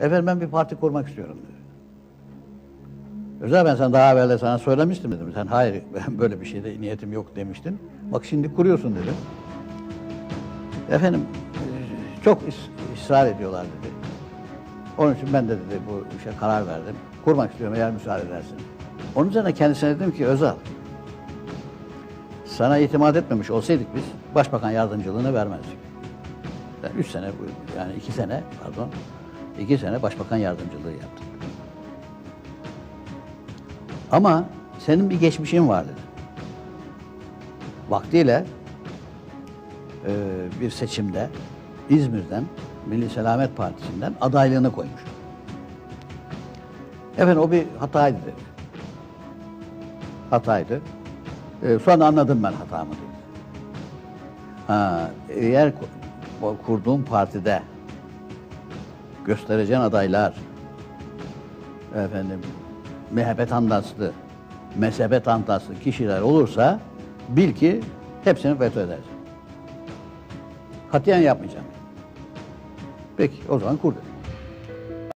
Efendim ben bir parti kurmak istiyorum dedi. Özel ben sen daha evvel sana söylemiştim dedim. Sen hayır ben böyle bir şeyde niyetim yok demiştin. Bak şimdi kuruyorsun dedim. Efendim çok ısrar ediyorlar dedi. Onun için ben de dedi bu işe karar verdim. Kurmak istiyorum eğer müsaade edersin. Onun üzerine kendisine dedim ki Özal sana itimat etmemiş olsaydık biz başbakan yardımcılığını vermezdik. Ben üç sene yani iki sene pardon iki sene başbakan yardımcılığı yaptım. Ama senin bir geçmişin var dedi. Vaktiyle e, bir seçimde İzmir'den Milli Selamet Partisi'nden adaylığını koymuş. Efendim o bir hataydı dedi. Hataydı. E, sonra anladım ben hatamı dedi. Ha, eğer kurduğum partide göstereceğin adaylar efendim MHP tandanslı, mezhebe tandanslı kişiler olursa bil ki hepsini veto edersin. Katiyen yapmayacağım. Peki o zaman kur.